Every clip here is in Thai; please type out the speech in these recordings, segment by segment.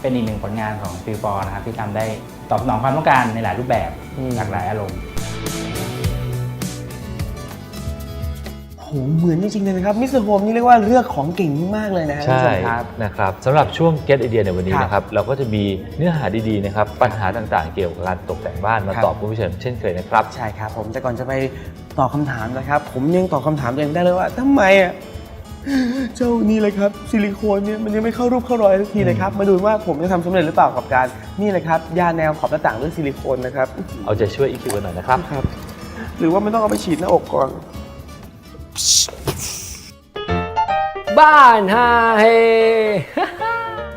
เป็นอีกหนึ่งผลงานของฟิลฟอร์นะครับที่ทำได้ตอบสนองความต้องการในหลายรูปแบบอืม หลากหลายอารมณ์โหเหมือนจริงๆเลยนะครับมิสเตอร์โฮมนี่เรียกว่าเลือกของเก่งมากๆเลยนะฮะใช่คุณผู้ชมครับ นะครับสำหรับช่วง Get Idea ในวันนี้ครับนะครับเราก็จะมีเนื้อหาดีๆนะครับปัญหาต่างๆ เกี่ยวกับการตกแต่งบ้านมาครับ ตอบคุณผู้ชมเช่นเคยนะครับ ใช่ครับผมแต่ก่อนจะไปตอบคำถามนะครับ ผมยังตอบคำถามตัวเองได้เลยว่าทำไมอะ เจ้านี่เลยครับซิลิโคนเนี่ยมันยังไม่เข้ารูปเข้ารอยสักทีเลยครับมาดูว่าผมจะทำสำเร็จหรือเปล่ากับการนี่เลยครับยาแนวขอบหน้าต่างด้วยซิลิโคนนะครับเอาใจช่วยอีกคิวกันหน่อยนะครับ ครับ หรือว่ามันต้องเอาไปฉีดหน้าอกก่อน บ้านฮาเฮ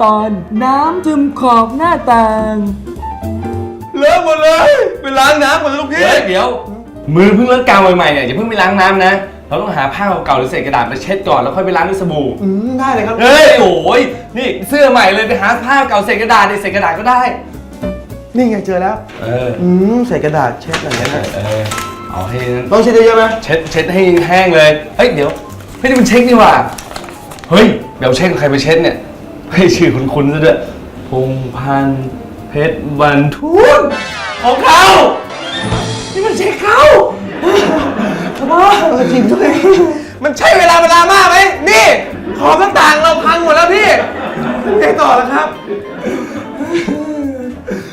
ตอนน้ำจึมขอบหน้าต่าง เลิกหมดเลยไปล้างน้ำหมดเลยลูกพี่ เฮ้ยเดี๋ยว มือเพิ่งเลิกกาวใหม่ๆเนี่ยอย่าเพิ่งไปล้างน้ำนะ เราต้องหาผ้าเก่าๆหรือเศษกระดาษมาเช็ดก่อนแล้วค่อยไปล้างด้วยสบู่อืมได้เลยครับเฮ้ยโอ้ยนี่เสื้อใหม่เลยไปหาผ้าเก่าเศษกระดาษในเศษกระดาษก็ได้ นี่ไงเจอแล้ว เอออืมใส่กระดาษเช็ดหน่อยนะฮะเออเอาให้ต้องเช็ดเยอะๆไหมเช็ดเช็ดให้แห้งเลยเฮ้ยเดี๋ยวไม่ได้มันเช็คนี่หว่าเฮ้ยเดี๋ยวเช็คใครไปเช็ดเนี่ยเฮ้ยชื่อคุ้นๆซะด้วยพงพันธ์เพชรบรรทุนของเขานี่มันเช็คเขา ว้าเออจริงด้วยมันใช่เวลาเวลามากไหมนี่ขอบต่างๆเราพังหมดแล้วพี่ทำไงต่อล่ะครับ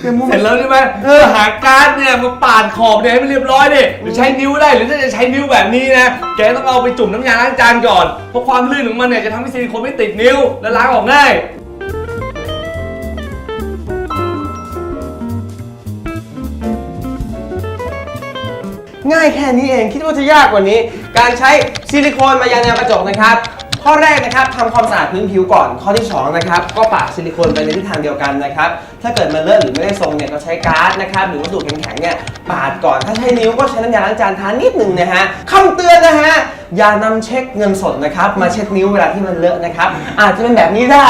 เดี๋ยวมุมเสร็จแล้วใช่ไหมเออหาการ์ดเนี่ยมาปาดขอบเนี่ยให้มันเรียบร้อยดิหรือใช้นิ้วได้หรือถ้าจะใช้นิ้วแบบนี้นะแกต้องเอาไปจุ่มน้ำยาล้างจานก่อนเพราะความลื่นของมันเนี่ยจะทำให้ซิลิโคนไม่ติดนิ้วและล้างออกง่าย ง่ายแค่นี้เองคิดว่าจะยากกว่านี้ การใช้ซิลิโคนมายาแนวกระจกนะครับ ข้อแรกนะครับทำความสะอาดพื้นผิวก่อน ข้อที่สองนะครับก็ปาดซิลิโคนไปในทิศทางเดียวกันนะครับถ้าเกิดมันเลอะหรือไม่ได้ทรงเนี่ยก็ใช้การ์ดนะครับหรือวัสดุแข็งๆเนี่ยปาดก่อนถ้าใช้นิ้วก็ใช้น้ำยาล้างจานทานิดหนึ่งนะฮะคำเตือนนะฮะอย่านำเช็คเงินสดนะครับมาเช็ดนิ้วเวลาที่มันเลอะนะครับอาจจะเป็นแบบนี้ได้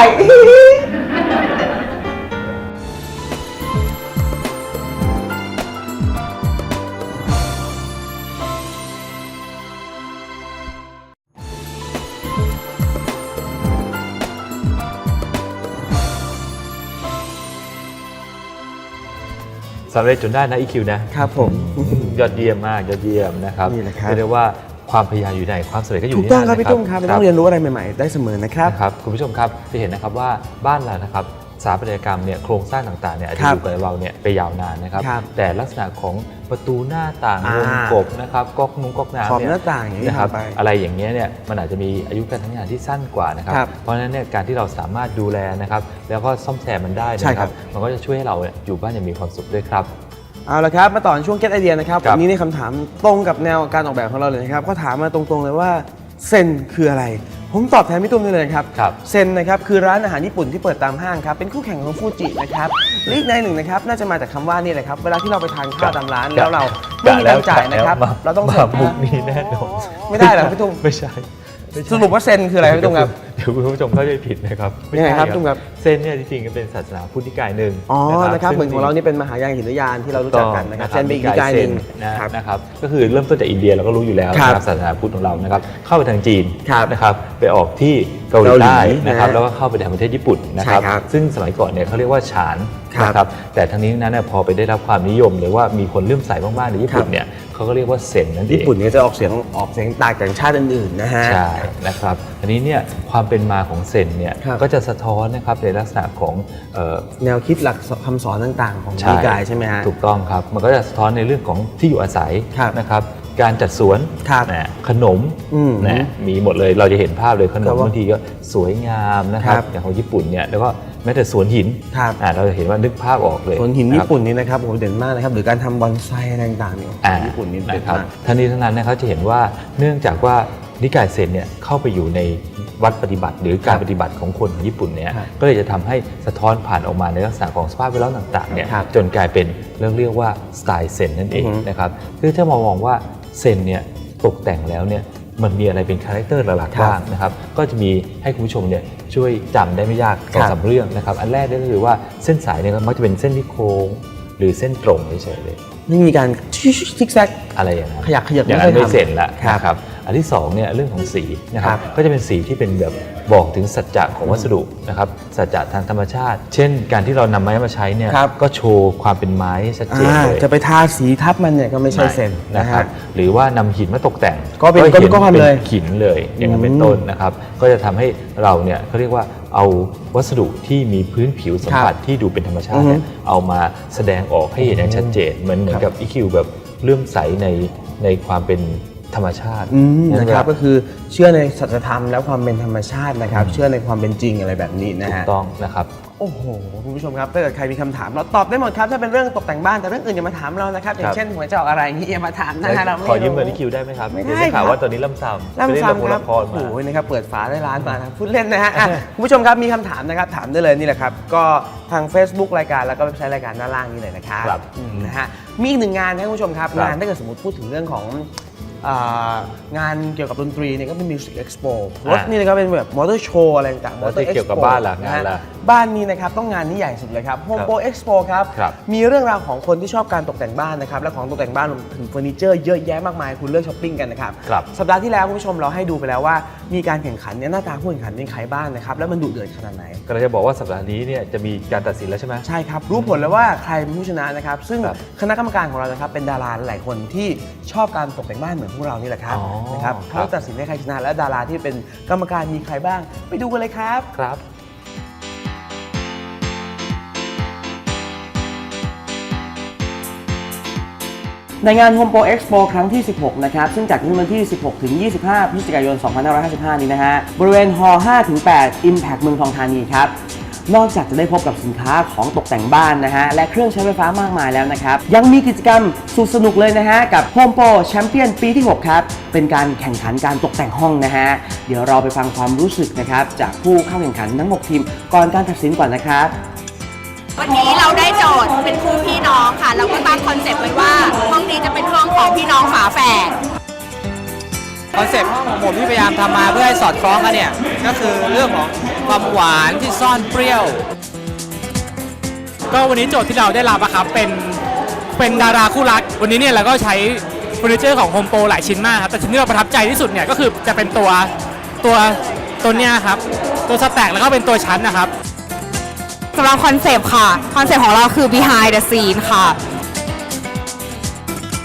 ำเร็จจนได้นะอีคิวนะครับผม ยอดเยี่ยมมากยอดเยี่ยมนะครับนี่แหละครับ เรียกได้ว่าความพยายามอยู่ไหนความสำเร็จก็อยู่ถูกที่ต้องนั่นครับพี่ตุ้มครับเราต้องเรียนรู้อะไรใหม่ ๆ ได้เสมอนะครับ นะครับคุณผู้ชมครับจะเห็นนะครับว่าบ้านเรานะครับ สถาปัตยกรรมเนี่ยโครงสร้างต่างๆเนี่ยอาจจะครับอยู่กับเราเนี่ยไปยาวนานนะครับครับแต่ลักษณะของประตูหน้าต่างอ่าวงกบนะครับก๊อกนุ้งก๊อกน้ำขอบเนี่ยหน้าต่างอย่างที่นะครับทำไปอะไรอย่างเงี้ยเนี่ยมันอาจจะมีอายุการใช้งานที่สั้นกว่านะครับครับ เพราะฉะนั้นเนี่ยการที่เราสามารถดูแลนะครับ แล้วก็ซ่อมแซมมันได้ใช่นะคครัรับบมันก็จะช่วยให้เราเนี่ยอยู่บ้านอย่างมีความสุขด้วยครับเอาละครับ มาต่อในช่วง get idea นะครับครับวันนี้ในคำถามตรงกับแนวการออกแบบของเราเลยนะครับ ก็ถามมาตรงๆเลยว่าเซนคืออะไร ผมตอบแทนพี่ตุ้มได้เลยครับ ครับเซนนะครับคือร้านอาหารญี่ปุ่นที่เปิดตามห้างครับเป็นคู่แข่งของฟูจินะครับและอีกในหนึ่งนะครับน่าจะมาจากคำว่านี่แหละครับเวลาที่เราไปทานข้าวตามร้านแล้วเราไม่มีตังค์จ่ายนะครับกะแล้วเราต้องมาเซ็นมุกนี้แน่นอนไม่ได้เหรอพี่ตุ้ม ไม่ใช่ ไม่ใช่สรุปว่าเซนคืออะไรพี่ตุ้มครับ เดี๋ยวคุณผู้ชมเข้าใจผิดนะครับม่ยังไงใช่ครับตุ้มครับ เส้นเนี่ยจริงๆก็เป็นศาสนาพุทธนิกายหนึ่งอ๋อนะครับซึ่เหมือนของเรานี่เป็นมหายานหินยานที่เรารู้จักกันนะครับเซนเป็นอีกนิกายหนึ่งนะครับนะครับก็คือเริ่มต้นจากอินเดียเราก็รู้อยู่แล้วครับนะครับศาสนาพุทธของเรานะครับเข้าไปทางจีนครับนะครับไปออกที่เกาหลีเกาหลีใต้นะครับนะฮะแล้วก็เข้าไปทางประเทศญี่ปุ่นนะครับใช่ครับซึ่งสมัยก่อนเนี่ยเขาเรียกว่าฉานครับนะครับแต่ทั้งนี้ทั้งนั้นเนยพอไปได้รับความนิยมหรือว่ามีคนเลื่อมใสมากๆในญี่ปุ่นเนี่ย เขาก็เรียกว่าเซนนั่นเองญี่ปุ่นเนี่ยจะออกเสียงออกเสียงต่างจากชาติอื่นๆนะฮะใช่นะครับอันนี้เนี่ยความเป็นมาของเซนเนี่ยครับก็จะสะท้อนนะครับในลักษณะของเอ่อแนวคิดหลักคำสอนต่างๆ ของนิกายใช่ไหมฮะถูกต้องครับมันก็จะสะท้อนในเรื่องของที่อยู่อาศัยครับนะครับการจัดสวนครับนะขนมอืมนะมีหมดเลยเราจะเห็นภาพเลยขนครัมบว่าบางทีก็สวยงามนะครับครับอย่างของญี่ปุ่นเนี่ยแล้วก็ แม้แต่สวนหินครับ อ่าเราจะเห็นว่านึกภาพออกเลยสวนหินนะคญี่รับปุ่นนี่นะครับโอ้โหเด่นมากนะครับหรือการทำบอนไซอะไรต่างๆเนี่ยอ่าญี่ปุ่นนี่เด่นนะครับมาก ทั้งนี้ทั้งนั้นนะครับจะเห็นว่าเนื่องจากว่านิกายเซนเนี่ยเข้าไปอยู่ในวัดปฏิบัติ หรือการปฏิบัติของคนของญี่ปุ่นเนี่ยครับก็เลยจะทำให้สะท้อนผ่านออกมาในลักษณะของสภาพแวดล้อมต่างๆเนี่ยครับจนกลายเป็นเรื่องเรียกว่าสไตล์เซนนั่นเองอือฮึ นะครับคือถ้ามามองว่าเซนเนี่ยตกแต่งแล้วเนี่ย มันมีอะไรเป็นคาแรคเตอร์หลักครับๆบ้างนะครับก็จะมีให้คุณผู้ชมเนี่ยช่วยจำได้ไม่ยากสองครับสามเรื่องนะครับอันแรกก็คือว่าเส้นสายเนี่ยมักจะเป็นเส้นที่โค้งหรือเส้นตรงเฉยๆเลยไม่มีการซิกแซกอะไรอย่างนั้นขยักขยักอย่างไม่นั้นเคยไม่ทำเสร็จละครับนะครับ อันที่สองเนี่ยเรื่องของสีนะครัครับบก็จะเป็นสีที่เป็นแบบบอกถึงสัจจะของวัสดุนะครับสัจจะทางธรรมชาติ เช่น การที่เรานำไม้มาใช้เนี่ยครับก็โชว์ความเป็นไม้ชัดเจนอ่าเลยจะไปทาสีทับมันเนี่ยก็ไม่ใช่เซนนะนะคครัรับบหรือว่านำหินมาตกแต่ง ก็เป็นห็ก้อนๆเลยป็หินเลยอย่างนั้นเป็นต้นนะครับก็จะทำให้เราเนี่ยเขาเรียกว่าเอาวัสดุที่มีพื้นผิวสัมผัสที่ดูเป็นธรรมชาติเนี่ยเอามาแสดงออกให้เห็นอย่างชัดเจนเหมือนเหมือนกับอีคิวแบบเลื่อมใสในในความเป็น ธรรมชาติอืมนั่นนะครับแหละก็คือเชื่อในสัจธรรมและความเป็นธรรมชาตินะครับ เชื่อในความเป็นจริงอะไรแบบนี้นะถูกฮะ ต้องนะครับ โอ้โหคุณผู้ชมครับถ้าเกิดใครมีคำถามเราตอบได้หมดครับ ถ้าเป็นเรื่องตกแต่งบ้านแต่เรื่องอื่นอย่ามาถามเรานะครับ อย่างเช่นหวยจะออกอะไรอย่างนี้อย่ามาถามนะฮะเราไม่ขอยืมเงินรู้ที่คิวได้ไหมครับไม่ได้เดี๋ยวได้ข่าวครับ ว่าตอนนี้ล่ำซ้ำไปล่ำเล่นละครซ้ำครัละบครโอ้มาโหนะครับเปิดฝาได้ร้านมานะพูดเล่นนะฮะอะคุณผู้ชมครับมีคำถามนะครับถามได้เลยนี่แหละครับ ก็ทาง Facebook รายการแล้วก็เว็บไซต์รายการด้านล่างนี้เลยนะครับครับอืมนะฮะมีอีกหนึ่งงานนะครับคุณผู้ชมครับครับ งานถ้าเกิดสมมติพูดถึงเรื่องของอ่า งานเกี่ยวกับดนตรีเนี่ยก็เป็น Music Expo รถนี่นะครับเป็นแบบมอเตอร์โชว์อะไรต่างๆแล้ว Motor ที่เกี่ยวกับ Expo บ้านล่ะนะงานฮะล่ะบ้านนี้นะครับต้องงานนี้ใหญ่สุดเลยครับ Home Pro Expo ครับ ครับมีเรื่องราวของคนที่ชอบการตกแต่งบ้านนะครับ และของตกแต่งบ้านรวมถึงเฟอร์นิเจอร์เยอะแยะมากมายคุณเลือกช้อปปิ้งกันนะครับ ครับ สัปดาห์ที่แล้วคุณผู้ชมเราให้ดูไปแล้วว่า มีการแข่งขันเนี่ยหน้าตาผู้แข่งขันเป็นใครบ้างนะครับ แล้วมันดุเดือดขนาดไหนก็เลยจะบอกว่าสัปดาห์นี้เนี่ยจะมีการตัดสินแล้วใช่ไหม ใช่ครับ รู้ผลแล้วว่าใครเป็นผู้ชนะนะครับ ซึ่งครับคณะกรรมการของเรานะครับเป็นดาราหลายคนที่ชอบการตกแต่งบ้านเหมือนพวกเรานี่แหละครับอ๋อนะครับครัเขาบตัดสินให้ใครชนะและดาราที่เป็นกรรมการมีใครบ้าง ไปดูกันเลยครับ ครับ ในงาน Home Pro Expo ครั้งที่ 16 นะครับ ซึ่งจัดขึ้นวันที่ 16 ถึง 25 พฤศจิกายน 2555 นี้นะฮะ บริเวณฮอ5ถึง 8 Impact เมืองทองธานีครับ นอกจากจะได้พบกับสินค้าของตกแต่งบ้านนะฮะ และเครื่องใช้ไฟฟ้ามากมายแล้วนะครับ ยังมีกิจกรรมสุดสนุกเลยนะฮะ กับ Home Pro Champion ปีที่ 6 ครับ เป็นการแข่งขันการตกแต่งห้องนะฮะ เดี๋ยวเราไปฟังความรู้สึกนะครับจากผู้เข้าแข่งขันทั้ง 6 ทีม ก่อนการตัดสินก่อนนะครับวันนี้เราได้โจทย์เป็นคู่พี่น้องค่ะ เราก็ตั้งคอนเซปต์ไว้ว่า พี่น้องฝาแฝด คอนเซ็ปต์ของผมที่พยายามทำมาเพื่อให้สอดคล้องกันเนี่ย ก็คือเรื่องของความหวานที่ซ่อนเปรี้ยว ก็วันนี้โจทย์ที่เราได้รับอะครับเป็นเป็นดาราคู่รัก วันนี้เนี่ยเราก็ใช้เฟอร์นิเจอร์ของโฮมโปรหลายชิ้นมากครับแต่ชิ้นที่เราประทับใจที่สุดเนี่ยก็คือจะเป็นตัวตัวตัวเนี้ยครับตัวสแต็กแล้วก็เป็นตัวชั้นนะครับ สำหรับคอนเซปต์ค่ะ คอนเซปต์ของเราคือ behind the scene ค่ะ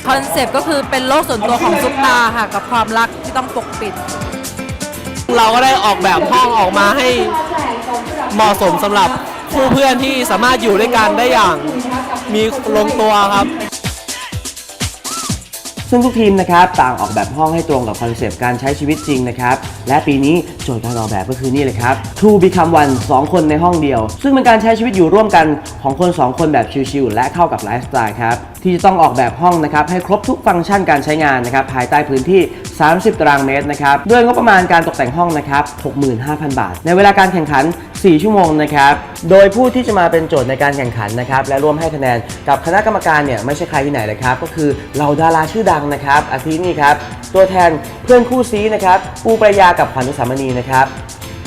คอนเซปต์ก็คือเป็นโลกส่วนตัวของซุปตาค่ะ กับความรักที่ต้องปกปิด เราก็ได้ออกแบบห้องออกมาให้เหมาะสมสำหรับคู่เพื่อนที่สามารถอยู่ด้วยกันได้อย่างมีลงตัวครับ ซึ่งทุกทีมนะครับต่างออกแบบห้องให้ตรงกับคอนเซปต์การใช้ชีวิตจริงนะครับ และปีนี้โจทย์การออกแบบก็คือนี่เลยครับ Two Become One 2 คนในห้องเดียว ซึ่งเป็นการใช้ชีวิตอยู่ร่วมกันของคน 2 คนแบบชิลๆและเข้ากับไลฟ์สไตล์ครับ ที่จะต้องออกแบบห้องนะครับให้ครบทุกฟังก์ชันการใช้งานนะครับภายใต้พื้นที่ 30 ตารางเมตรนะครับด้วยงบประมาณการตกแต่งห้องนะครับ65,000 บาท ในเวลาการแข่งขัน 4 ชั่วโมงนะครับโดยผู้ที่จะมาเป็นโจทย์ในการแข่งขันนะครับและร่วมให้คะแนนกับคณะกรรมการเนี่ยไม่ใช่ใครที่ไหนเลยครับก็คือเหล่าดาราชื่อดังนะครับอาทินี่ครับตัวแทนเพื่อนคู่ซีนะครับปูปรายากับขวัญอุสามณีนะครับ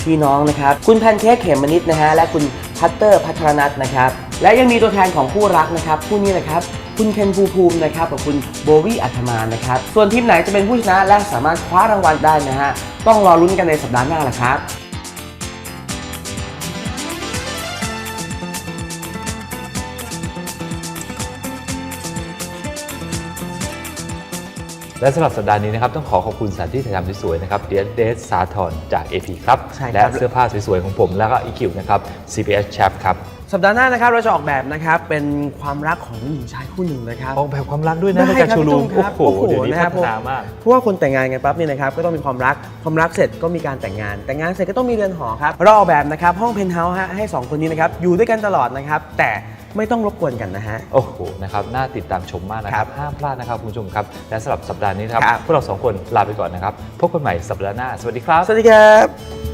พี่น้องนะครับคุณแพนเค้กเขมมนิดนะฮะและคุณพัตเตอร์พัทรนัทนะครับและยังมีตัวแทนของคู่รักนะครับคู่นี้นะครับ คุณเคนภูมิภูมินะครับกับคุณโบวี่อัธมานะครับ ส่วนทีมไหนจะเป็นผู้ชนะและสามารถคว้ารางวัลได้นะฮะ ต้องรอลุ้นกันในสัปดาห์หน้าแหละครับและสำหรับสัปดาห์นี้นะครับ ต้องขอขอบคุณสถานที่ถ่ายทำสวยๆนะครับเดสเดสสาทรจาก AP ครับใช่ครับ และเสื้อผ้าสวยๆของผมแล้วก็อีคิวนะครับ CPS Chap ครับ สัปดาห์หน้านะครับเราจะออกแบบนะครับเป็นความรักของหญิงชายคู่หนึ่งนะครับ ออกแบบความรักด้วยนะในได้การครับชูรูมพี่ตุ้มครับโอ้โหโอ้โหเดี๋ยวนี้นะครัพับ ฒนามาก เพราะว่าคนแต่งงานกันปั๊บเนี่ยนะครับก็ต้องมีความรักความรักเสร็จก็มีการแต่งงาน แต่งงานเสร็จก็ต้องมีเรือนหอครับเราออกแบบนะครับห้องเพนท์เฮาส์ฮะให้สองคนนี้นะครับอยู่ด้วยกันตลอดนะครับแต่ไม่ต้องรบกวนกันนะฮะ โอ้โห นะครับ น่าติดตามชมมากนะคครัรับบห้ามพลาดนะครับคุณผู้ชมครับ และสำหรับสัปดาห์นี้นะครับ ครับ พวกเราสองคนลาไปก่อนนะครับ พบกันใหม่สัปดาห์หน้า สวัสดีครับ สวัสดีครับ